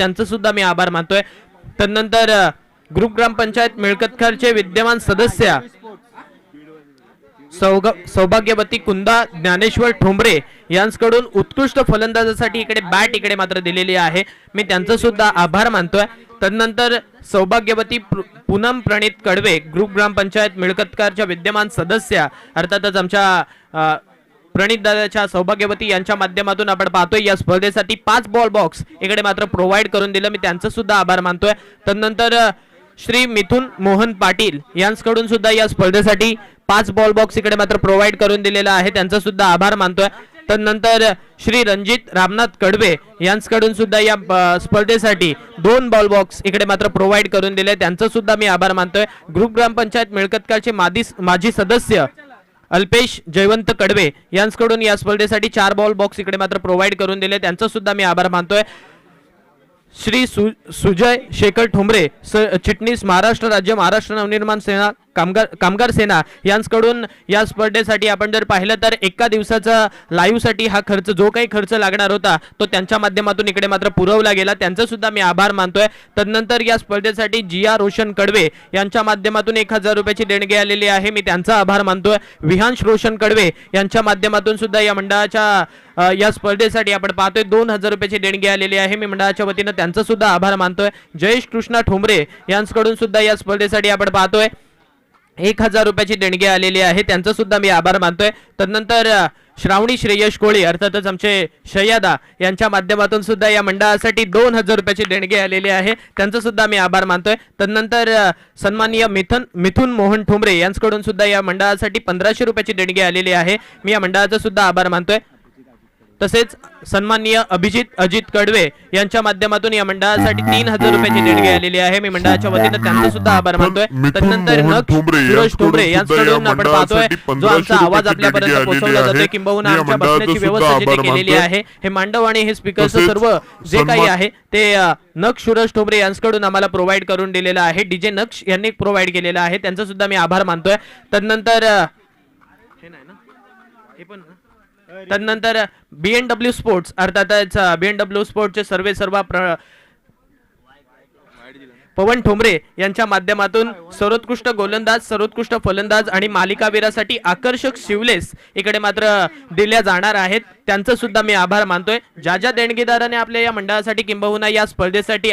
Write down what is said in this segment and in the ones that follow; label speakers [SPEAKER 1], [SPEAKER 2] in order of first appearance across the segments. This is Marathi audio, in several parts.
[SPEAKER 1] त्यांचं सुद्धा मी आभार मानतोय. तदनंतर ग्रुप ग्रामपंचायत मिळकतखरचे विद्यमान सदस्य सौग सौभाग्यवती कुंदा ज्ञानेश्वर ठोंबरे यांच्याकडून उत्कृष्ट फलंदाजासाठी इकडे बॅट इकडे मात्र दिलेली आहे. मी त्यांचा सुद्धा आभार मानतोय. तदनंतर सौभाग्यवती पूनम प्रणित कडवे ग्रुप ग्रामपंचायत मिळकतकारच्या विद्यमान सदस्य अर्थातच आमच्या अ, प्रणित दादाच्या सौभाग्यवती यांच्या माध्यमातून आपण पाहतोय या स्पर्धेसाठी पाच बॉल बॉक्स इकडे मात्र प्रोव्हाइड करून दिलं. मी त्यांचं सुद्धा आभार मानतोय. तदनंतर श्री मिथुन मोहन पाटील यांच्याकडून सुद्धा या स्पर्धेसाठी पाच बॉल बॉक्स इकडे मात्र प्रोव्हाइड करून दिलेला आहे. त्यांचा सुद्धा आभार मानतोय. तदनंतर श्री रणजित रामनाथ कडवे यांच्याकडून सुद्धा या स्पर्धेसाठी दोन बॉल बॉक्स इकडे मात्र प्रोव्हाइड करून दिले. त्यांचा सुद्धा मी आभार मानतोय. ग्रुप ग्रामपंचायत मिळकतकाचे मादी माजी सदस्य अल्पेश जयवंत कडवे यांच्याकडून या स्पर्धेसाठी चार बॉल बॉक्स इकडे मात्र प्रोव्हाइड करून दिले. त्यांचा सुद्धा मी आभार मानतोय. श्री सु सुजय शेखर ठोंबरे स चिटणीस महाराष्ट्र राज्य महाराष्ट्र नवनिर्माण सेना कामगार कामगार सेना यांकडून या स्पर्धेसाठी आपण जर पाहिलं तर एका दिवसाचा लाईव्हसाठी हा खर्च जो काही खर्च लागणार होता तो त्यांच्या माध्यमातून इकडे मात्र पुरवला गेला. त्यांचा सुद्धा मी आभार मानतोय. तदनंतर या स्पर्धेसाठी जिया रोशन कडवे यांच्या माध्यमातून एक हजार रुपयाची देणगी आलेली आहे. मी त्यांचा आभार मानतोय. विहांश रोशन कडवे यांच्या माध्यमातून सुद्धा या मंडळाच्या या स्पर्धेसाठी आपण पाहतोय. दोन हजार रुपयाची देणगी आलेली आहे. मी मंडळाच्या वतीनं त्यांचा सुद्धा आभार मानतोय. जयेश कृष्णा ठोंबरे यांच्याकडून सुद्धा या स्पर्धेसाठी आपण पाहतोय. एक हजार रुपयाची देणगी आलेली आहे. त्यांचा सुद्धा मी आभार मानतोय. तदनंतर श्रावणी श्रेयश कोळी अर्थातच आमचे शय्यादा यांच्या माध्यमातून सुद्धा या मंडळासाठी दोन हजार रुपयाची देणगी आलेली आहे. त्यांचा सुद्धा मी आभार मानतोय. तदनंतर सन्माननीय मिथुन मिथुन मोहन ठोंबरे यांच्याकडून सुद्धा या मंडळासाठी पंधराशे रुपयाची देणगी आलेली आहे. मी या मंडळाचा सुद्धा आभार मानतोय. तसेच सन्माननीय अभिजित अजित कडवे यांच्या माध्यमातून या मंडळासाठी तीन हजार रुपयाची देणगी आलेली आहे. मी मंडळाच्या वतीनं त्यांचा सुद्धा आभार मानतोय. तदनंतर
[SPEAKER 2] ठोंबरे
[SPEAKER 1] सुरेश ठोंबरे
[SPEAKER 2] यांच्याकडून
[SPEAKER 1] आपण पाहतोय जो आमचा
[SPEAKER 2] 1500
[SPEAKER 1] आवाज आपल्यापर्यंत पोहोचवला जातोय. किंबहुना आमच्या बसण्याची व्यवस्था केलेली. आहे हे मांडव आणि हे स्पीकरचं सर्व जे काही आहे ते नक्ष सुरेश ठोंबरे यांच्याकडून आम्हाला प्रोव्हाइड करून दिलेलं आहे. डीजे नक्ष यांनी प्रोव्हाइड केलेलं आहे. त्यांचा सुद्धा मी आभार मानतोय. तदनंतर अ, हे नाही ना? हे पण ना? तदनंतर बी एन डब्ल्यू स्पोर्ट्स अर्थातच बी एन डब्ल्यू स्पोर्ट्सचे सर्वे सर्व प्र पवन ठोंबरे यांच्या माध्यमातून सर्वोत्कृष्ट गोलंदाज सर्वोत्कृष्ट फलंदाज आणि मालिकावीरासाठी आकर्षक शिवलेस इकडे मात्र दिल्या जाणार आहेत. त्यांचं सुद्धा मी आभार मानतोय. ज्या ज्या देणगीदाराने आपल्या या मंडळासाठी किंबहुना या स्पर्धेसाठी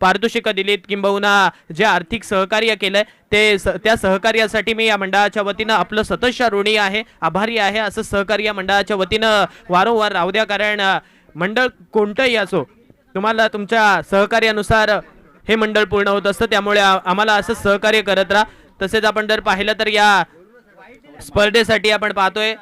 [SPEAKER 1] पारितोषिकं दिलीत किंबहुना जे आर्थिक सहकार्य केलंय ते स- त्या सहकार्यासाठी मी या मंडळाच्या वतीनं आपलं सतत ऋणी आहे आभारी आहे. असं सहकार्य या मंडळाच्या वतीनं वारंवार राहू द्या कारण मंडळ कोणतंही असो तुम्हाला तुमच्या सहकार्यानुसार हे मंडळ पूर्ण होत असतं. त्यामुळे आम्हाला असं सहकार्य करत राहा. तसेच आपण जर पाहिलं तर या स्पर्धेसाठी आपण पाहतोय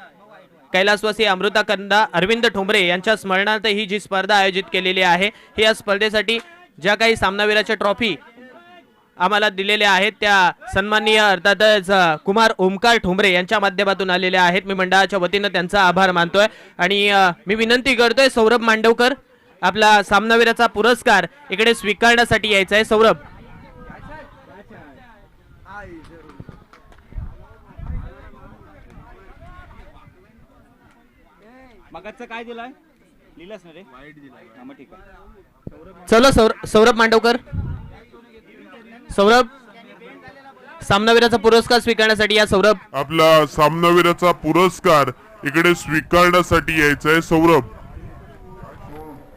[SPEAKER 1] कैलासवासी अमृता कंदा अरविंद ठोंबरे यांच्या स्मरणार्थ ही जी स्पर्धा आयोजित केलेली आहे ही या स्पर्धेसाठी ज्या काही सामनावीराच्या ट्रॉफी आम्हाला दिलेल्या आहेत त्या सन्माननीय अर्थातच कुमार ओमकार ठोंबरे यांच्या माध्यमातून आलेल्या आहेत. मी मंडळाच्या वतीनं त्यांचा आभार मानतोय. आणि मी विनंती करतोय सौरभ मांडवकर आपला सामनावीराचा पुरस्कार इकडे स्वीकारण्यासाठी यायचा आहे. सौरभ.
[SPEAKER 3] मगाचं काय दिलाय? लिहिलंस ना रे? वाईट दिलाय. मग ठीक आहे.
[SPEAKER 1] चलो सौर सौरभ मांडवकर. सौरभ सामनावीराचा पुरस्कार स्वीकारण्यासाठी या सौरभ.
[SPEAKER 2] आपला सामनावीराचा पुरस्कार इकडे स्वीकारण्यासाठी यायचा आहे सौरभ.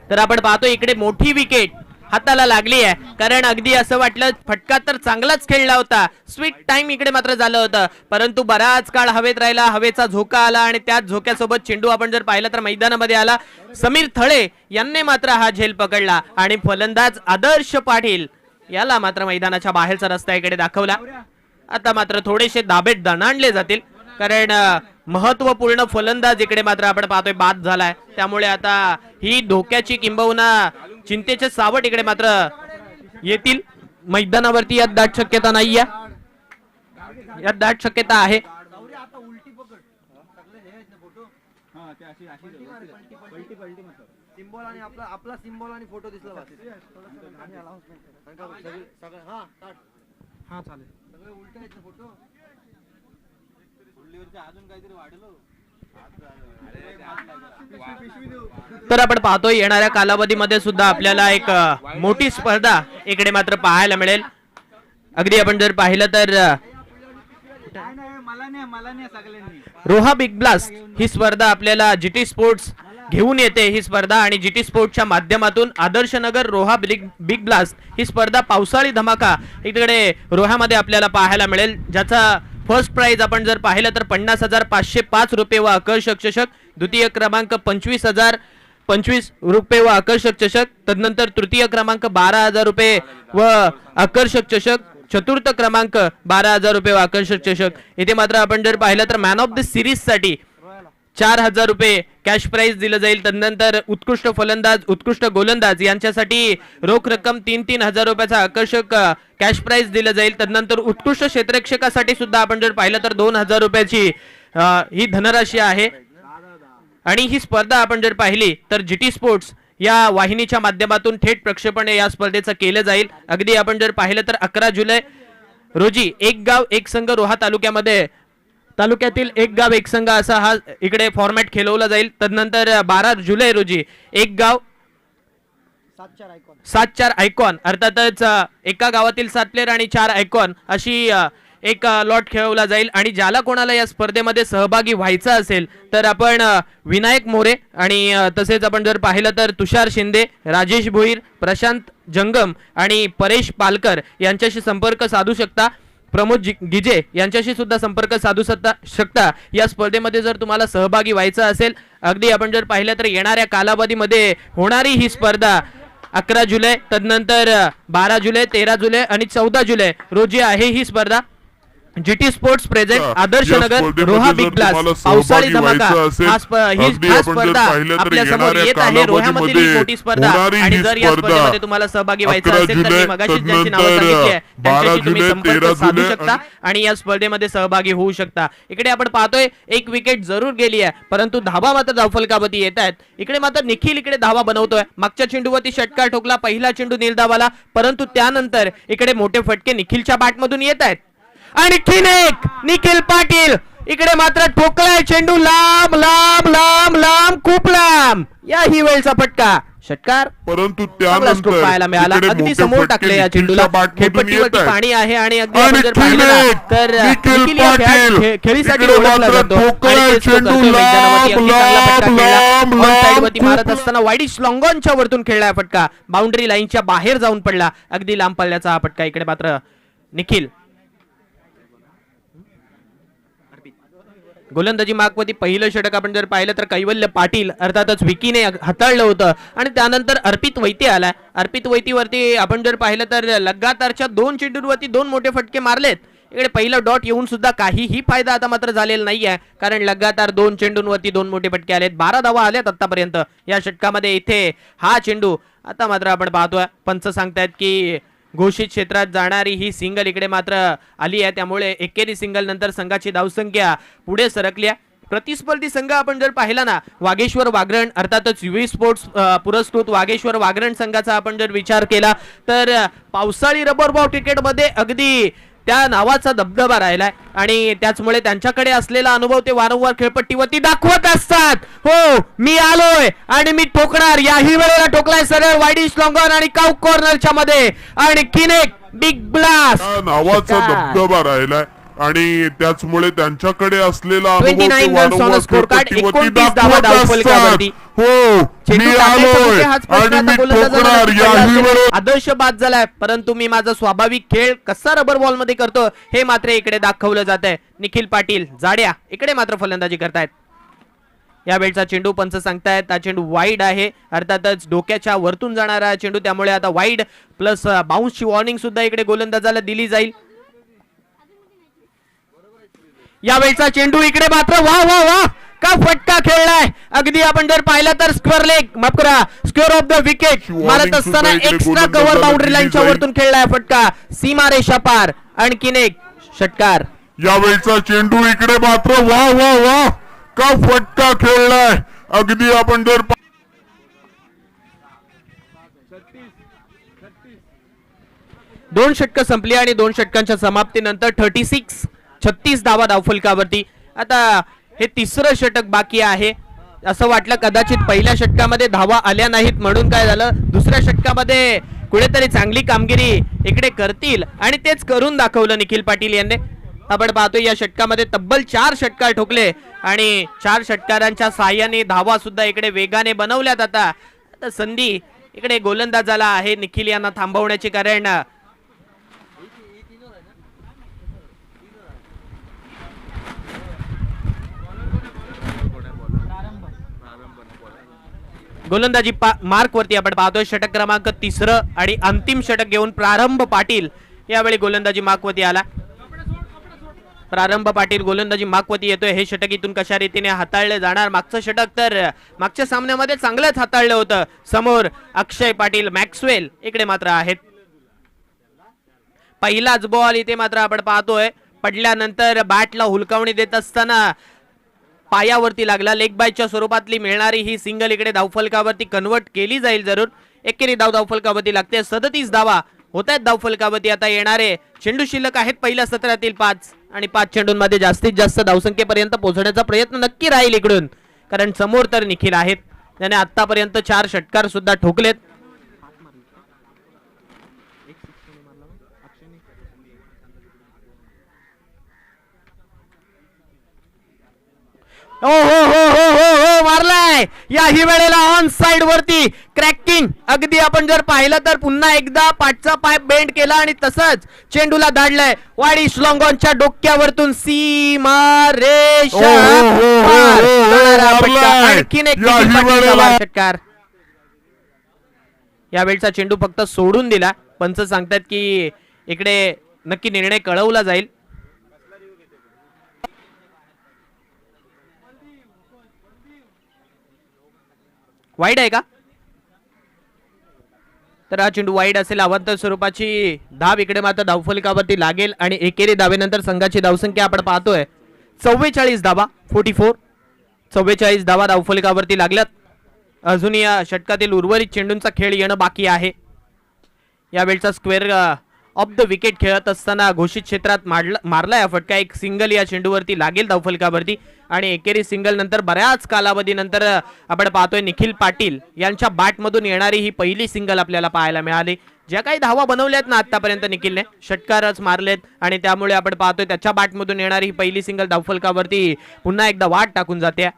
[SPEAKER 1] तर आपण पाहतो इकडे मोठी विकेट हाताला लागली आहे. कारण अगदी असं वाटलं फटका तर चांगलाच खेळला होता. स्वीट टाइम इकडे मात्र झालं होतं. परंतु बराच काळ हवेत राहिला हवेचा झोका आला आणि त्याच झोक्यासोबत चेंडू आपण जर पाहिला तर मैदानामध्ये आला. समीर थळे यांनी मात्र हा झेल पकडला आणि फलंदाज आदर्श पाटील याला मात्र मैदानाच्या बाहेरचा रस्ता इकडे दाखवला. आता मात्र थोडेसे दाबेट दणाणले जातील. कारण महत्त्वपूर्ण फलंदाज इकडे मात्र आपण पाहतोय बाद झालाय. त्यामुळे आता ही धोक्याची किंबहुना चिंतेचे सावट इकडे मात्र येतील. मैदानावरती यात दाट शक्यता नाही यात दाट शक्यता आहे.
[SPEAKER 3] हा ते अशी अशी पलटी पलटी मत
[SPEAKER 4] सिम्बॉल आणि आपला आपला सिम्बॉल आणि फोटो दिसला हा
[SPEAKER 3] हा चालेल.
[SPEAKER 4] सगळे उलट आहेत फोटो?
[SPEAKER 3] फुडलीवरचे अजून काहीतरी वाढलो
[SPEAKER 1] तर आपण पाहतोय येणाऱ्या कालावधीमध्ये सुद्धा आपल्याला एक मोठी स्पर्धा इकडे मात्र पाहायला मिळेल. अगदी आपण जर पाहिलं तर रोहा बिग ब्लास्ट ही स्पर्धा आपल्याला जीटी स्पोर्ट्स घेऊन येते ही स्पर्धा आणि जीटी स्पोर्ट्सच्या माध्यमातून Adarshnagar Roha big big blast ही स्पर्धा पावसाळी धमाका इकडे रोह्यामध्ये आपल्याला पाहायला मिळेल ज्याचा फर्स्ट प्राइज आपण जर पाहिलं तर पन्नास हजार पाचशे पाच रुपये व आकर्षक चषक द्वितीय क्रमांक पंचवीस हजार पंचवीस रुपये व आकर्षक चषक तदनंतर तृतीय क्रमांक बारा हजार रुपये व आकर्षक चषक चतुर्थ क्रमांक बारा हजार रुपये व आकर्षक चषक. इथे मात्र आपण जर पाहिलं तर मॅन ऑफ द सिरीजसाठी चार हजार रुपये कॅश प्राईज दिलं जाईल. त्यानंतर उत्कृष्ट फलंदाज उत्कृष्ट गोलंदाज यांच्यासाठी रोख रक्कम तीन तीन हजार रुपयाचा आकर्षक कॅश प्राईज दिलं जाईल. त्यानंतर उत्कृष्ट क्षेत्ररक्षकासाठी सुद्धा आपण जर पाहिलं तर दोन हजार रुपयाची ही धनराशी आहे. आणि ही स्पर्धा आपण जर पाहिली तर जीटी स्पोर्ट्स या वाहिनीच्या माध्यमातून थेट प्रक्षेपण या स्पर्धेचं केलं जाईल. अगदी आपण जर पाहिलं तर अकरा जुलै रोजी एक गाव एक संघ रोहा तालुक्यामध्ये तालुक्यातील एक गाव एक संघ असा हा इकडे फॉर्मॅट खेळवला जाईल. तदनंतर बारा जुलै रोजी एक गाव
[SPEAKER 4] सात चार आयकॉन
[SPEAKER 1] अर्थातच एका गावातील सात प्लेअर आणि चार आयकॉन अशी एक लॉट खेळवला जाईल. आणि ज्याला कोणाला या स्पर्धेमध्ये सहभागी व्हायचं असेल तर आपण विनायक मोरे आणि तसेच आपण जर पाहिलं तर तुषार शिंदे राजेश भोईर प्रशांत जंगम आणि परेश पालकर यांच्याशी संपर्क साधू शकता. प्रमोद गिजे यांच्याशी सुद्धा संपर्क साधू शकता शकता. या स्पर्धेमध्ये जर तुम्हाला सहभागी व्हायचं असेल अगदी आपण जर पाहिलं तर येणाऱ्या कालावधीमध्ये होणारी ही स्पर्धा अकरा जुलै तदनंतर बारा जुलै तेरा जुलै आणि चौदा जुलै रोजी आहे ही स्पर्धा. GT sports present Adarsh Nagar Roha big blast पावसाळी धमाका हा
[SPEAKER 2] जर
[SPEAKER 1] स्पर्धा
[SPEAKER 2] आपल्यासमोर
[SPEAKER 1] येत आहे रोह्यामधील ही मोठी स्पर्धा. आणि जर या
[SPEAKER 2] स्पर्धा
[SPEAKER 1] स्पर्धेमध्ये तुम्हाला सहभागी व्हायचं
[SPEAKER 2] 11
[SPEAKER 1] असेल तर मी
[SPEAKER 2] जुलै,
[SPEAKER 1] मगाशीच ज्यांची नावं सांगितली आहे
[SPEAKER 2] 12
[SPEAKER 1] त्यांच्याशी तुम्ही संपर्क
[SPEAKER 2] 13
[SPEAKER 1] साधू शकता आणि या स्पर्धेमध्ये सहभागी होऊ शकता. इकडे आपण पाहतोय एक विकेट जरूर गेली आहे परंतु धाबा मात्र धावफलकावरती येत आहेत. इकडे मात्र निखिल इकडे धावा बनवतोय. मागच्या चेंडूवरती षटकार ठोकला पहिला चेंडू निर्धावाला परंतु त्यानंतर इकडे मोठे फटके निखिलच्या बॅटमधून येत आहेत. आणि एक निखिल पाटील. इकडे मात्र ठोकलाय चेंडू. लांब लांब लांब लांब खूप लांब. या ही वेळचा फटका. षटकार.
[SPEAKER 2] परंतु
[SPEAKER 1] पाहायला मिळाला. अगदी समोर टाकले या चेंडूला. खेळपट्टीवरती. पाणी आहे आणि अगदी तर खेळीसाठी खेळला. मारत असताना वाईडिश लॉंगॉनच्या वरतून खेळलाय फटका. बाउंड्री लाईनच्या बाहेर जाऊन पडला. अगदी लांब पडल्याचा हा फटका इकडे मात्र निखिल. गोलंदाजी मागवती पहिलं षटक आपण जर पाहिलं तर कैवल्य पाटील अर्थातच विकीने हाताळलं होतं. आणि त्यानंतर अर्पित वैती आला अर्पित वैतीवरती आपण जर पाहिलं तर लगातारच्या दोन चेंडूंवरती दोन मोठे फटके मारलेत. इकडे पहिलं डॉट येऊन सुद्धा काहीही फायदा आता मात्र झालेला नाहीये. कारण लगातार दोन चेंडूंवरती दोन मोठे फटके आलेत. बारा धावा आल्यात आतापर्यंत या षटकामध्ये इथे हा चेंडू. आता मात्र आपण पाहतोय. पंच सांगतायत की घोषित क्षेत्रात जाणारी ही सिंगल इकडे मात्र आली आहे. त्यामुळे एकेरी सिंगल नंतर संघाची धावसंख्या पुढे सरकली प्रतिस्पर्धी संघ आपण जर पाहिला ना वागेश्वर वागरण अर्थातच युवी स्पोर्ट्स पुरस्कृत वागेश्वर वागरण संघाचा आपण जर विचार केला तर पावसाळी रबर बॉल क्रिकेटमध्ये अगदी त्या नावाचा दबदबा राहिलाय. आणि त्याचमुळे त्यांच्याकडे असलेला अनुभव ते वारंवार खेळपट्टीवरती दाखवत असतात. हो मी आलोय आणि मी ठोकणार. याही वेळेला ठोकलाय सरळ वाईडिश लॉंगॉन आणि काउ कॉर्नरच्या मध्ये. आणि किनेक बिग ब्लास्ट.
[SPEAKER 2] नावाचा दबदबा राहिलाय. आणि त्याचमुळे त्यांच्याकडे असलेला अनुभव
[SPEAKER 1] 29
[SPEAKER 2] ते
[SPEAKER 1] runs on
[SPEAKER 2] वारंवार
[SPEAKER 1] the scorecard,
[SPEAKER 2] खेळपट्टीवरती
[SPEAKER 1] 29 धावा
[SPEAKER 2] दाखवत
[SPEAKER 1] धावफलकावरती.
[SPEAKER 2] असतात. हो मी आलोय आणि मी ठोकणार
[SPEAKER 1] आदर्श बाद झालाय. परंतु मी माझा स्वाभाविक खेळ कसा रबर बॉलमध्ये करतो हे मात्र इकडे दाखवलं जात आहे. निखिल पाटील जाड्या इकडे मात्र फलंदाजी करतायत. या वेळचा चेंडू पंच सांगतायत. हा चेंडू वाईड आहे. अर्थातच डोक्याच्या वरतून जाणारा चेंडू. त्यामुळे आता वाईड प्लस बाउन्सची वॉर्निंग सुद्धा इकडे गोलंदाजाला दिली जाईल. यावेळचा चेंडू इकडे मात्र. वा वा वा. का फटका खेळलाय? अगदी आपण जर पाहिला तर स्क्वेअर लेग माफ करा स्क्वेअर ऑफ द विकेट मारत असताना एक्स्ट्रा कव्हर बाउंड्री लाईनच्या. वरतून खेळलाय फटका. सीमा रेषा पार. आणखीन एक षटकार.
[SPEAKER 2] यावेळचा चेंडू इकडे मात्र वा वा वा. का फटका खेळलाय? अगदी आपण जर
[SPEAKER 1] दोन षटकं संपली आणि दोन षटकांच्या समाप्तीनंतर थर्टी सिक्स छत्तीस धावा धावफलकावरती. आता हे तिसरं षटक बाकी आहे. असं वाटलं कदाचित पहिल्या षटकामध्ये धावा आल्या नाहीत. म्हणून काय झालं? दुसऱ्या षटकामध्ये कुठेतरी चांगली कामगिरी इकडे करतील. आणि तेच करून दाखवलं निखिल पाटील यांनी. आपण पाहतो या षटकामध्ये तब्बल चार षटकार ठोकले. आणि चार षटकारांच्या साह्याने धावा सुद्धा इकडे वेगाने बनवल्यात आता संधी इकडे गोलंदाजाला आहे. निखिल यांना थांबवण्याची कारण गोलंदाजी पा मार्क वरती आपण पाहतोय. षटक क्रमांक तिसरं आणि अंतिम षटक घेऊन प्रारंभ पाटील यावेळी गोलंदाजी मार्कवरती आला. प्रारंभ पाटील गोलंदाजी मार्कवरती येतोय. हे षटक इथून कशा रीतीने हाताळले जाणार? मागचं षटक तर मागच्या सामन्यामध्ये चांगलंच हाताळलं होतं. समोर अक्षय पाटील मॅक्सवेल इकडे मात्र आहेत. पहिलाच बॉल इथे मात्र आपण पाहतोय. पडल्यानंतर बॅटला हुलकावणी देत असताना पायावरती लागला. लेग बायच्या स्वरूपातली मिळणारी ही सिंगल इकडे धावफलकावरती कन्वर्ट केली जाईल जरूर. एकेरी धाव धावफलकावरती लागते. सदतीस धावा होत आहेत धावफलकावरती. आता येणारे चेंडू शिल्लक आहेत पहिल्या सत्रातील पाच. आणि पाच चेंडूंमध्ये जास्तीत जास्त धावसंख्येपर्यंत पोहोचण्याचा प्रयत्न नक्की राहील इकडून. कारण समोर तर निखिल आहेत. त्याने आतापर्यंत चार षटकार सुद्धा ठोकलेत. हो हो हो हो हो हो मारलाय. याही वेळेला ऑन साइड वरती क्रॅकिंग अगदी आपण जर पाहिलं तर पुन्हा एकदा पाठचा पाय बेंड केला आणि तसंच चेंडूला धाडलाय. वाडी श्लॉंगॉनच्या डोक्यावरतून सीमा रेष
[SPEAKER 2] हो, हो. मारलाय.
[SPEAKER 1] आणखीन एक षटकार. यावेळचा चेंडू फक्त सोडून दिला. पंच सांगतात की इकडे नक्की निर्णय कळवला जाईल. वाईड आहे का? तर हा चेंडू वाईड असेल अवांतर स्वरूपाची धाव इकडे मात्र धावफलकावरती लागेल आणि एकेरी धावेनंतर संघाची धावसंख्या आपण पाहतोय. चव्वेचाळीस धावा फोर्टी फोर चव्वेचाळीस धावा धावफलकावरती लागल्यात. अजून या षटकातील उर्वरित चेंडूंचा खेळ येणं बाकी आहे. यावेळचा स्क्वेअर ऑफ द विकेट खेळत असताना घोषित क्षेत्रात मारला मारला या फटका. एक सिंगल या चेंडूवरती लागेल धावफलकावरती आणि एकेरी सिंगल नंतर बऱ्याच कालावधीनंतर आपण पाहतोय निखिल पाटील यांच्या बॅटमधून येणारी ही पहिली सिंगल आपल्याला पाहायला मिळाली. ज्या काही धावा बनवल्यात ना आतापर्यंत निखिलने. षटकारच मारलेत आणि त्यामुळे आपण पाहतोय त्याच्या बॅटमधून येणारी ही पहिली सिंगल धावफलकावरती पुन्हा एकदा वाट टाकून जाते.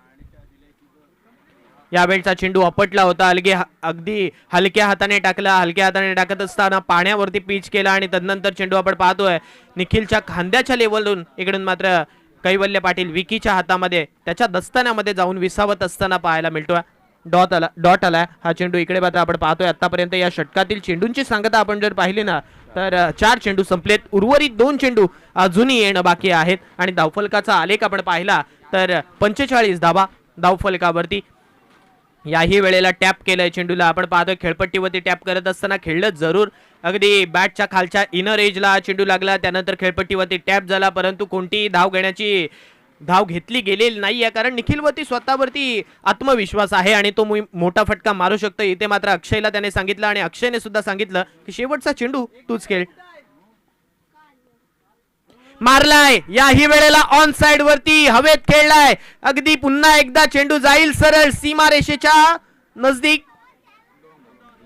[SPEAKER 1] यावेळचा चेंडू अपटला होता. अलगे अगदी हलक्या हाताने टाकला. हलक्या हाताने टाकत असताना पाण्यावरती पीच केला आणि तदनंतर चेंडू आपण पाहतोय. निखिलच्या खांद्याच्या लेवलवरून इकडून मात्र कैवल्य पाटील विकीच्या हातामध्ये त्याच्या दस्तान्यामध्ये जाऊन विसावत असताना पाहायला मिळतोय. डॉट आला डॉट आलाय. हा चेंडू इकडे मात्र आपण पाहतोय. आतापर्यंत या षटकातील चेंडूंची सांगता आपण जर पाहिली ना तर चार चेंडू संपलेत. उर्वरित दोन चेंडू अजूनही येणं बाकी आहेत. आणि धावफलकाचा आलेख आपण पाहिला तर पंचेचाळीस धावा धावफलकावरती. याही वेळेला टॅप केलंय चेंडूला. आपण पाहतोय खेळपट्टीवरती टॅप करत असताना खेळलं जरूर. अगदी बॅटच्या खालच्या इनर एजला चेंडू लागला. त्यानंतर खेळपट्टीवरती टॅप झाला. परंतु कोणतीही धाव घेण्याची धाव घेतली गेलेली नाही आहे कारण निखिलवरती स्वतःवरती आत्मविश्वास आहे आणि तो मोठा फटका मारू शकतो. इथे मात्र अक्षयला त्याने सांगितलं आणि अक्षयने सुद्धा सांगितलं की शेवटचा चेंडू तूच खेळ. मारलाय. याही वेळेला ऑन साइड वरती हवेत खेळलाय. अगदी पुन्हा एकदा चेंडू जाईल सरळ सीमारेषेच्या नजदीक.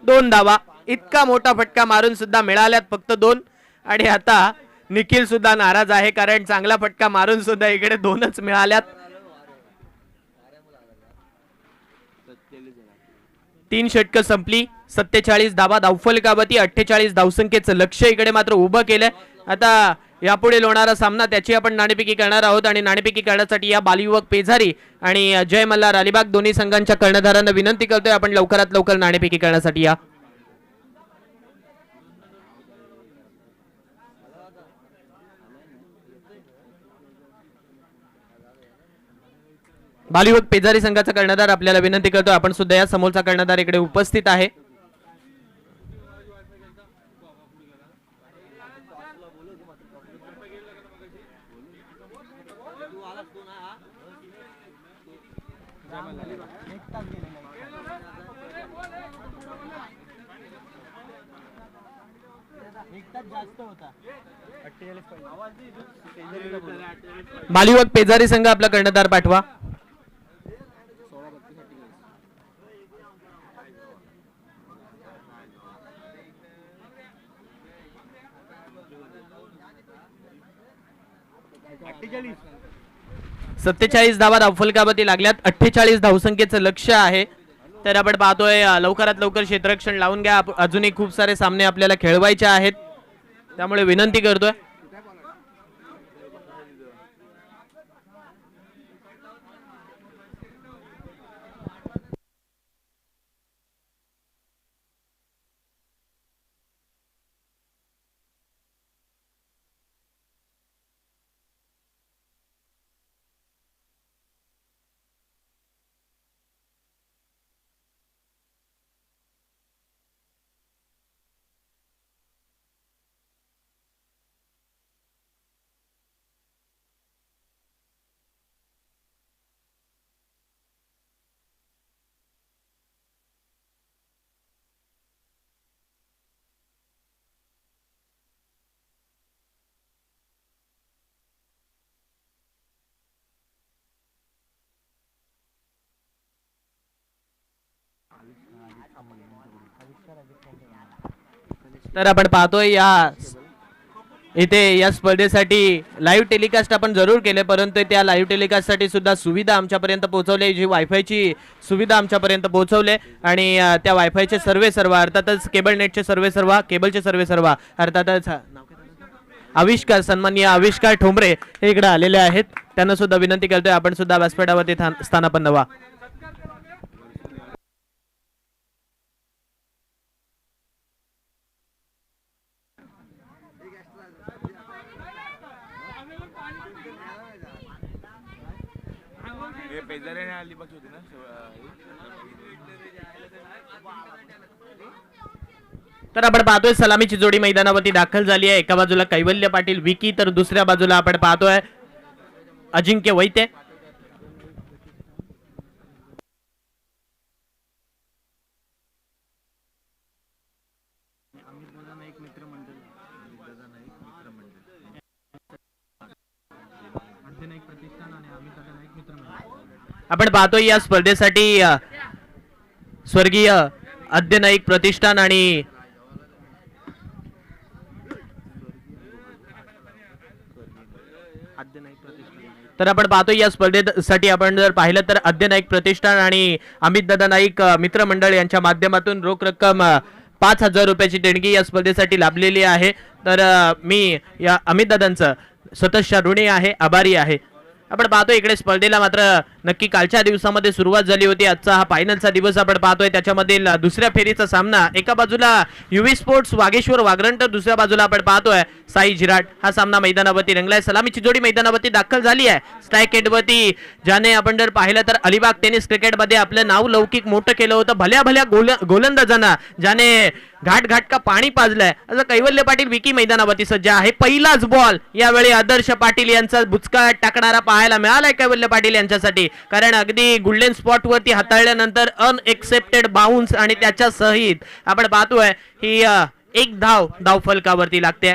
[SPEAKER 1] दोन धावा. इतका मोठा फटका मारून सुद्धा मिळाल्यात फक्त दोन. आणि आता निखिल सुद्धा नाराज आहे कारण चांगला फटका मारून सुद्धा इकडे दोनच मिळाल्यात. तीन षटकं संपली. सत्तेचाळीस धावा धावफलकावती अठ्ठेचाळीस धावसंख्येचं लक्ष इकडे मात्र उभं केलंय. आता यापुढे होणारा सामना त्याची आपण नाणेफेकी करणार आहोत आणि नाणेफेकी करण्यासाठी या बालयुवक पेझारी आणि जय मल्हार अलिबाग दोन्ही संघांच्या कर्णधारांना विनंती करतोय आपण लवकरात लवकर नाणेफेकी करण्यासाठी या. बालयुवक पेजारी संघाचा कर्णधार आपल्याला विनंती करतो आपण सुद्धा या समोरचा कर्णधार इकडे उपस्थित आहे. मालिवक पेजारी संघ आपला कर्णधार पाठवा. सत्तेचाळीस धावा धावफलकावरती लागल्यात. अठ्ठेचाळीस धावसंख्येचं लक्ष आहे. तर आपण पाहतोय लवकरात लवकर क्षेत्ररक्षण लावून घ्या. आप- अजूनही खूप सारे सामने आपल्याला खेळवायचे आहेत. त्यामुळे विनंती करतोय. तर आपण पाहतोय या इथे या स्पर्धेसाठी लाईव्ह टेलिकास्ट आपण जरूर केले परंतु त्या लाईव्ह टेलिकास्टसाठी सुद्धा सुविधा आमच्यापर्यंत पोहोचवली जी वायफायची सुविधा आमच्यापर्यंत पोहोचवले आणि त्या वायफायचे सर्वे सर्व अर्थातच केबल नेटचे सर्वे सर्व केबलचे सर्वे सर्व अर्थातच आविष्कार सन्माननीय आविष्कार ठोंबरे हे इकडे आलेले आहेत. त्यांना सुद्धा विनंती करतोय आपण सुद्धा व्यासपीठावरती स्थानापन्न व्हा. तर आपण पाहतोय सलामीची जोडी मैदानावरती दाखल झाली आहे. एका बाजूला कैवल्य पाटील विकी तर दुसऱ्या बाजूला आपण पाहतोय अजिंक्य वैते. आपण पाहतोय या स्पर्धेसाठी स्वर्गीय अध्यनायिक प्रतिष्ठान आणि तर आपण पाहतोय या स्पर्धेसाठी आपण जर पाहिलं तर अध्यनायक प्रतिष्ठान आणि अमित दादा नाईक मित्रमंडळ यांच्या माध्यमातून रोख रक्कम पाच हजार रुपयाची देणगी या स्पर्धेसाठी लाभलेली आहे. तर मी या अमित दादांचं स्वतः ऋणी आहे आभारी आहे. आपण पाहतो इकडे स्पर्धेला मात्र नक्की कालच्या दिवसामध्ये सुरुवात झाली होती. आजचा हा फायनलचा दिवस आपण पाहतोय. त्याच्यामधील दुसऱ्या फेरीचा सामना एका बाजूला युवी स्पोर्ट्स वागेश्वर वागरण तर दुसऱ्या बाजूला आपण पाहतोय. साई जिराट हा सामना मैदानावरती रंगलाय. सलामीची जोडी मैदानावरती दाखल झाली आहे. स्ट्राईक एंडवरती ज्याने आपण जर पाहिलं तर अलिबाग टेनिस क्रिकेटमध्ये आपलं नाव लौकिक मोठं केलं होतं. भल्या भल्या गोल गोलंदाजांना ज्याने घाट घाट का पाणी पाजलंय. असं कैवल्य पाटील विकी मैदानावरती सज्ज आहे. पहिलाच बॉल यावेळी आदर्श पाटील यांचा बुचका टाकणारा पाहायला मिळालाय कैवल्य पाटील यांच्यासाठी. कारण अगदी गुल्डन स्पॉट वरती हाताळल्यानंतर अनएक्सेप्टेड बाउन्स आणि त्याच्या सहित आपण पाहतोय ही एक धाव धाव फलकावरती लागते.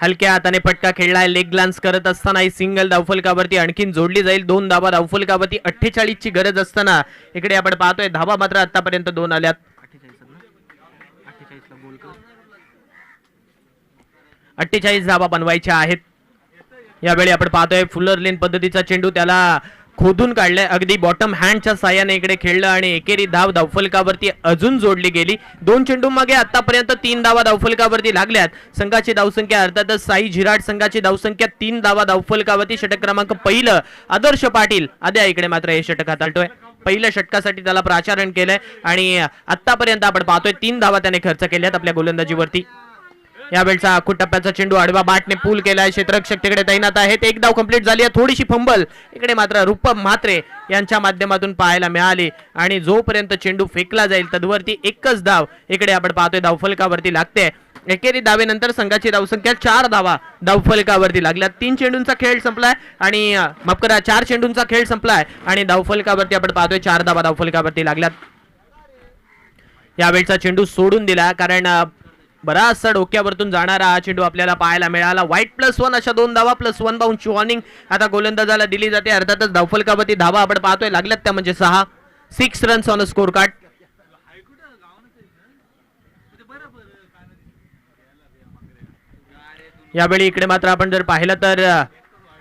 [SPEAKER 1] हलक्या हाताने फटका खेळलाय. लेग ग्लान्स करत असताना ही सिंगल धावफलकावरती आणखीन जोडली जाईल. दोन धावा धावफलकावरती अठ्ठेचाळीस ची गरज असताना. इकडे आपण पाहतोय धावा मात्र आतापर्यंत दोन आल्यात. अठ्ठेचाळीस धावा बनवायच्या आहेत. यावेळी आपण पाहतोय फुलर लेन पद्धतीचा चेंडू त्याला खोदून काढलंय. अगदी बॉटम हँडच्या साह्याने इकडे खेळलं आणि एकेरी धाव धावफलकावरती अजून जोडली गेली. दोन चेंडू मागे आतापर्यंत तीन धावा धावफलकावरती लागल्यात. संघाची धावसंख्या अर्थातच साई झिराट संघाची धावसंख्या तीन धावा धावफलकावरती षटक क्रमांक पहिलं. आदर्श पाटील आद्या इकडे मात्र हे षटक हाताळतोय. पहिल्या षटकासाठी त्याला प्राचारण केलंय आणि आतापर्यंत आपण पाहतोय तीन धावा त्याने खर्च केल्यात आपल्या गोलंदाजीवरती. यावेळचा आखूट टप्प्याचा चेंडू आडवा बाटने पूल केलाय. क्षेत्ररक्षक तिकडे तैनात आहेत. एक धाव कंप्लीट झाली आहे. थोडीशी फंबल. इकडे मात्र रूपम म्हात्रे यांच्या माध्यमातून पाहायला मिळाली. आणि जोपर्यंत चेंडू फेकला जाईल तदवरती एकच धाव इकडे आपण पाहतोय. धावफलकावरती लागते. एकेरी धावेनंतर संघाची धावसंख्या चार धावा धावफलकावरती लागल्या. तीन चेंडूंचा खेळ संपलाय आणि माफ करा चार चेंडूंचा खेळ संपलाय. आणि धावफलकावरती आपण पाहतोय चार धावा धावफलकावरती लागल्या. यावेळचा चेंडू सोडून दिला कारण बराचसा डोक्यावरतून जाणारा हा चेंडू आपल्याला पाहायला मिळाला. वाईट प्लस वन अशा दोन धावा प्लस वन बाउंड वॉर्निंग आता गोलंदाजाला दिली जाते. अर्थातच धावफलकावरती धावा आपण पाहतोय. लागल्यात त्या म्हणजे सहा. Six runs on score card यावेळी इकडे मात्र आपण जर पाहिलं तर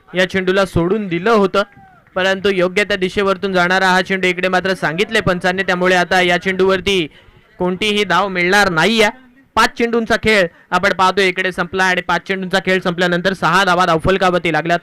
[SPEAKER 1] या चेंडूला सोडून दिलं होतं. परंतु योग्य त्या दिशेवरतून जाणारा हा चेंडू इकडे मात्र सांगितले पंचांनी. त्यामुळे आता या चेंडूवरती कोणतीही धाव मिळणार नाही पाच चेंडूंचा खेळ आपण पाहतोय. इकडे संपला आणि पाच चेंडूंचा खेळ संपल्यानंतर सहा धावा धावफलकावरती लागल्यात.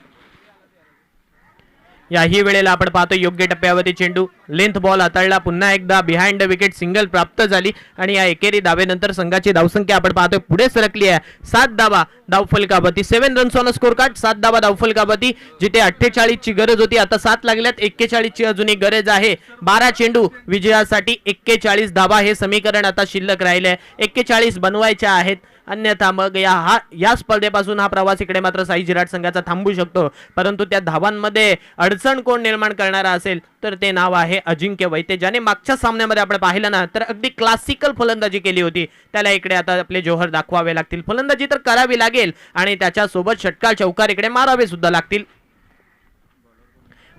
[SPEAKER 1] याही वेळेला आपण पाहतो योग्य टप्प्यावरती चेंडू लेंथ बॉल हाताळला. पुन्हा एकदा बिहाइंड द विकेट सिंगल प्राप्त झाली. आणि या एकेरी दावेनंतर संघाची धावसंख्या आपण पाहतोय पुढे सरकली आहे. सात धावा धावफलकावरती. Seven runs on score card सात धावा धावफलकावरती. जिथे अठ्ठेचाळीसची गरज होती. आता सात लागल्यात. एक्केचाळीसची अजून एक गरज आहे. बारा चेंडू विजयासाठी एक्केचाळीस धावा हे समीकरण आता शिल्लक राहिले एक्केचाळीस बनवायच्या आहेत. अन्यथा मग या हा या स्पर्धेपासून हा प्रवास इकडे मात्र साई जिराट संघाचा थांबू शकतो. परंतु त्या धावांमध्ये अडचण कोण निर्माण करणारा असेल तर ते नाव आहे अजिंक्य वैते ज्याने मागच्या सामन्यामध्ये आपण पाहिलं ना तर अगदी क्लासिकल फलंदाजी केली होती. त्याला इकडे आता आपले जोहर दाखवावे लागतील. फलंदाजी तर करावी लागेल आणि त्याच्यासोबत षटकार चौकार इकडे मारावे सुद्धा लागतील.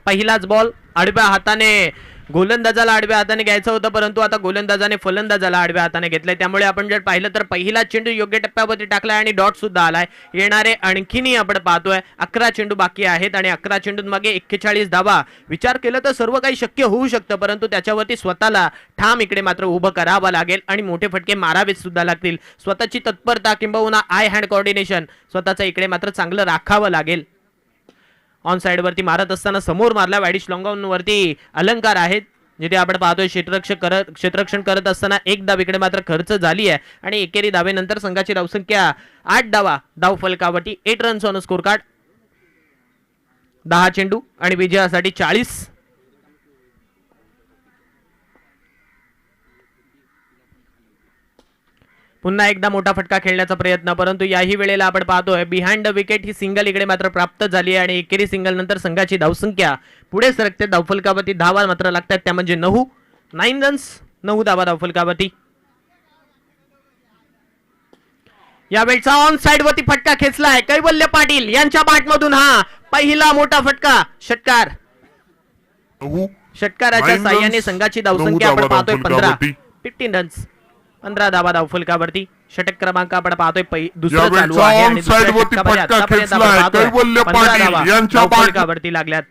[SPEAKER 1] पहिलाच बॉल आडव्या हाताने गोलंदाजाला आडव्या हाताने घ्यायचं होतं परंतु आता गोलंदाजाने फलंदाजाला आडव्या हाताने घेतलंय. त्यामुळे आपण जर पाहिलं तर पहिला चेंडू योग्य टप्प्यावरती टाकलाय आणि डॉट सुद्धा आलाय. येणारे आणखीनही आपण पाहतोय. अकरा चेंडू बाकी आहेत आणि अकरा चेंडूंमागे एक्केचाळीस धावा. विचार केलं तर सर्व काही शक्य होऊ शकतं परंतु त्याच्यावरती स्वतःला ठाम इकडे मात्र उभं करावं लागेल आणि मोठे फटके मारावेच सुद्धा लागतील. स्वतःची तत्परता किंबहुना आय हँड कॉर्डिनेशन स्वतःचं इकडे मात्र चांगलं राखावं लागेल. ऑन साईडवरती मारत असताना समोर मारला वॅडिश लॉंगॉनवरती अलंकार आहेत. जिथे आपण पाहतोय क्षेत्ररक्षक करत क्षेत्ररक्षण करत असताना एक डाव इकडे मात्र खर्च झाली आहे. आणि एकेरी धावेनंतर संघाची धावसंख्या आठ डावा धाव फलकावटी eight runs on score card दहा चेंडू आणि विजयासाठी चाळीस पुन्हा एकदा मोठा फटका खेळण्याचा प्रयत्न परंतु याही वेळेला आपण पाहतोय बिहाइंड द विकेट ही सिंगल इकडे मात्र प्राप्त झाली आहे आणि एकेरी सिंगल नंतर संघाची धावसंख्या पुढे सरकते. धावफलकावरती धावा मात्र लागतात. त्या म्हणजे नऊ नाईन रन्स नऊ धावा धावफलकावरती. यावेळचा ऑन साइड वरती फटका खेचलाय. कैवल्य पाटील यांच्या बाटमधून हा पहिला मोठा फटका. षटकार. षटकाराच्या साह्याने संघाची धावसंख्या आपण पाहतोय पंधरा. फिफ्टीन रन्स पंधरा धावा धावफलकावरती षटक क्रमांक आपण पाहतोय. दुसरं चालू आहे आणि दुसऱ्या
[SPEAKER 2] side वरती
[SPEAKER 1] षटकामध्ये
[SPEAKER 2] फटका
[SPEAKER 1] आतापर्यंत आपण
[SPEAKER 2] खेचलाय.
[SPEAKER 1] पाहतोय
[SPEAKER 2] कैवल्य
[SPEAKER 1] 15
[SPEAKER 2] पाटील
[SPEAKER 1] धावा
[SPEAKER 2] यांच्या बाट-
[SPEAKER 1] धावफलकावरती लागल्यात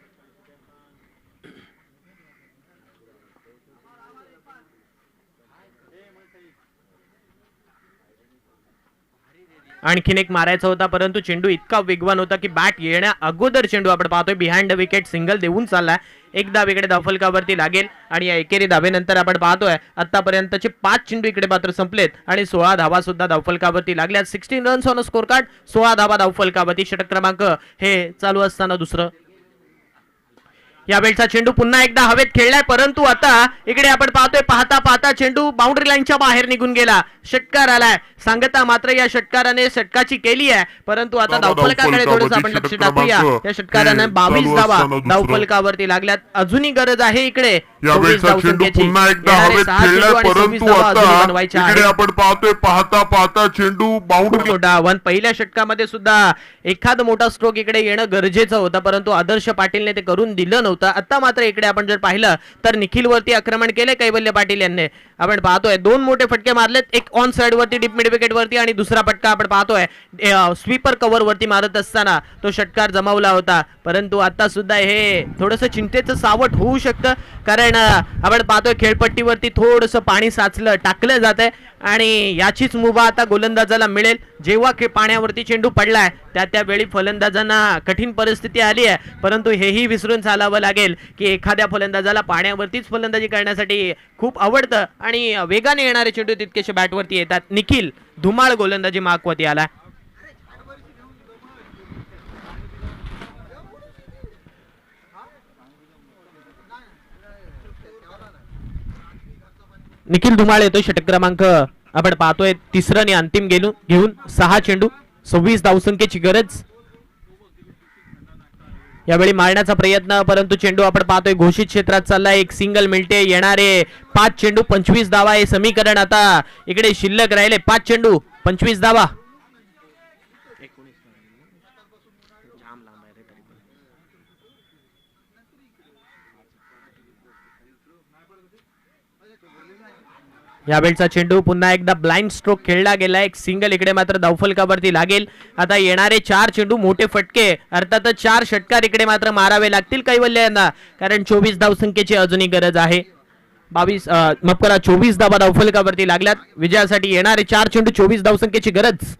[SPEAKER 1] आणखीन एक मारायचा होता परंतु चेंडू इतका वेगवान होता की बॅट येण्या अगोदर चेंडू आपण पाहतोय. बिहाइंड द विकेट सिंगल देऊन चाललाय. एक धाव इकडे धावफलकावरती लागेल आणि या एकेरी धावेनंतर आपण पाहतोय आतापर्यंतचे पाच चेंडू इकडे मात्र संपलेत आणि सोळा धावा सुद्धा धावफलकावरती लागल्या sixteen runs on score card सोळा धावा धावफलकावरती षटक क्रमांक. हे चालू असताना दुसरं यावेळचा चेंडू पुन्हा एकदा हवेत खेळलाय परंतु आता इकडे आपण पाहतोय पाहता पाहता चेंडू बाउंड्री लाईनच्या बाहेर निघून गेला. षटकार आलाय. सांगता मात्र या षटकाराने षटकाची केली आहे. परंतु आता
[SPEAKER 2] धावा
[SPEAKER 1] धावफलकाकडे थोडंसं आपण लक्ष टाकूया या षटकाराने बावीस धावा. धावफलकावरती लागल्यात. अजूनही गरज आहे इकडे.
[SPEAKER 2] यावेळेचा
[SPEAKER 1] 24
[SPEAKER 2] चेंडू
[SPEAKER 1] धावसंख्येची.
[SPEAKER 2] पुन्हा एकदा
[SPEAKER 1] येणारे
[SPEAKER 2] हवेत
[SPEAKER 1] सहा चेंडू
[SPEAKER 2] खेळलाय
[SPEAKER 1] आणि 26
[SPEAKER 2] परंतु
[SPEAKER 1] धावा अजूनही
[SPEAKER 2] आता
[SPEAKER 1] बनवायच्या
[SPEAKER 2] इकडे
[SPEAKER 1] आहेत.
[SPEAKER 2] आपण पाहतोय पाहता पाहता चेंडू बाउंड्री
[SPEAKER 1] आव्हान पहिल्या षटकामध्ये सुद्धा एखाद मोठा स्ट्रोक इकडे येणं गरजेचं होतं परंतु आदर्श पाटीलने ते करून दिलं नव्हतं. आता मात्र इकडे आपण जर पाहिलं तर निखिलवरती आक्रमण केले कैवल्य पाटील यांनी. आपण पाहतोय दोन मोठे फटके मारलेत एक ऑन साइड वरती डीप मिड विकेट वरती आणि दुसरा फटका आपण पाहतोय. स्वीपर कव्हर वरती मारत असताना तो षटकार जमावला होता. परंतु आता सुद्धा हे थोडंसं चिंतेचं सावट होऊ शकतं कारण आपण पाहतोय खेळपट्टीवरती थोडंसं पाणी साचलं टाकलं जात आहे आणि याचीच मुभा आता गोलंदाजाला मिळेल. जेव्हा खे पाण्यावरती चेंडू पडलाय त्या त्यावेळी फलंदाजांना कठीण परिस्थिती आली आहे. परंतु हेही विसरून चालावं लागेल की एखाद्या फलंदाजाला पाण्यावरतीच फलंदाजी करण्यासाठी खूप आवडतं आणि वेगाने येणारे चेंडू तितकेसे बॅटवरती येतात. निखिल धुमाळ गोलंदाजी मागवती आला निखिल धुमाळ येतोय षटक क्रमांक. आपण पाहतोय तिसरं आणि अंतिम गेलो घेऊन सहा चेंडू. सव्वीस धावसंख्येची गरज. यावेळी मारण्याचा प्रयत्न परंतु चेंडू आपण पाहतोय घोषित क्षेत्रात चालला एक सिंगल मिळते येणारे पाच चेंडू पंचवीस धावा हे समीकरण आता इकडे शिल्लक राहिले. पाच चेंडू पंचवीस धावा. यावेळचा चेंडू पुन्हा एकदा ब्लाइंड स्ट्रोक खेळला गेला. एक सिंगल इकडे मात्र धावफलकावरती लागेल. आता येणारे चार चेंडू मोठे फटके. अर्थातच चार षटकार इकडे मात्र मारावे लागतील कैवल्य यांना कारण चोवीस धावसंख्येची अजूनही गरज आहे. बावीस मग करा चोवीस धावा धावफलकावरती लागल्यात. विजयासाठी येणारे चार चेंडू चोवीस धावसंख्येची गरज.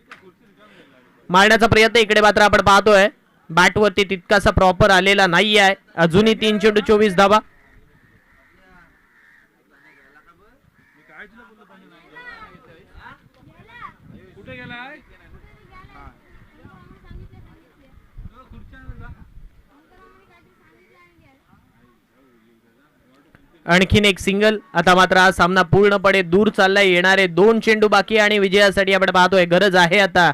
[SPEAKER 1] मारण्याचा प्रयत्न इकडे मात्र आपण पाहतोय. बॅटवरती तितकासा प्रॉपर आलेला नाही आहे अजूनही तीन चेंडू चोवीस धावा. आणखीन एक सिंगल. आता मात्र हा सामना पूर्णपणे दूर चाललाय. येणारे दोन चेंडू बाकी आणि विजयासाठी आपण पाहतोय गरज आहे आता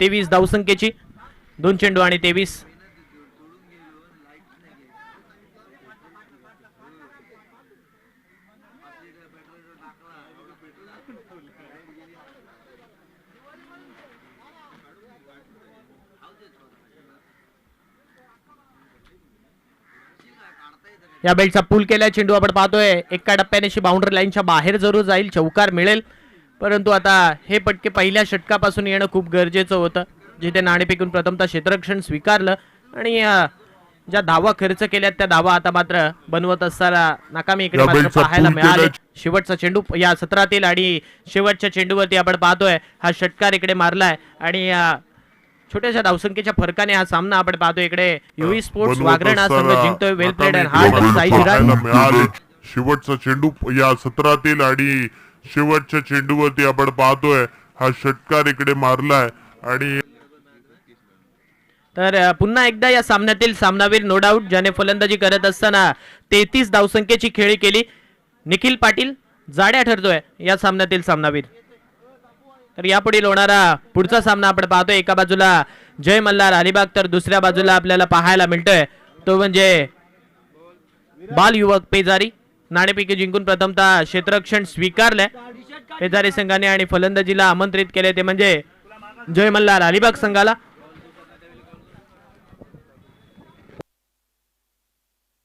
[SPEAKER 1] तेवीस धावसंख्येची. दोन चेंडू आणि तेवीस. या बेल्टचा पूल केलाय. चेंडू आपण पाहतोय एका टप्प्याने बाउंड्री लाईनच्या बाहेर जरूर जाईल चौकार मिळेल. परंतु आता हे पटके पहिल्या षटकापासून येणं खूप गरजेचं होतं. जिथे नाणेफेकून प्रथमतः क्षेत्ररक्षण स्वीकारलं आणि ज्या धावा खर्च केल्यात त्या धावा आता मात्र बनवत असताना नाकामी इकडे मात्र पाहायला मिळाले. शेवटचा चेंडू या सत्रातील आणि शेवटच्या चेंडूवरती आपण पाहतोय हा षटकार इकडे मारलाय. आणि छोट्याशा धावसंख्येच्या फरकाने हा सामना आपण पाहतोय इकडे. युवी स्पोर्ट्स
[SPEAKER 2] बनवत
[SPEAKER 1] वागरण हा संघ जिंकतोय. वेल प्लेड अँड हार्ड साई
[SPEAKER 2] मिळाले. शेवटचा चेंडू या सत्रातील आणि शेवटच्या चेंडूवरती आपण पाहतोय. हा षटकार इकडे मारलाय आणि
[SPEAKER 1] तर पुन्हा एकदा या सामन्यातील सामनावीर नो डाऊट ज्याने फलंदाजी करत असताना तेहतीस धावसंख्येची खेळी केली. निखिल पाटील जाड्या ठरतोय या सामन्यातील सामनावीर. तर यापुढील होणारा पुढचा सामना आपण पाहतोय. एका बाजूला जय मल्हार अलिबाग तर दुसऱ्या बाजूला आपल्याला पाहायला मिळतोय. तो म्हणजे बाल युवक पेजारी. नाणेपैकी जिंकून प्रथमतः क्षेत्ररक्षण स्वीकारलंय. पेजारी संघाने आणि फलंदाजीला आमंत्रित केले ते म्हणजे जय मल्हार अलिबाग संघाला.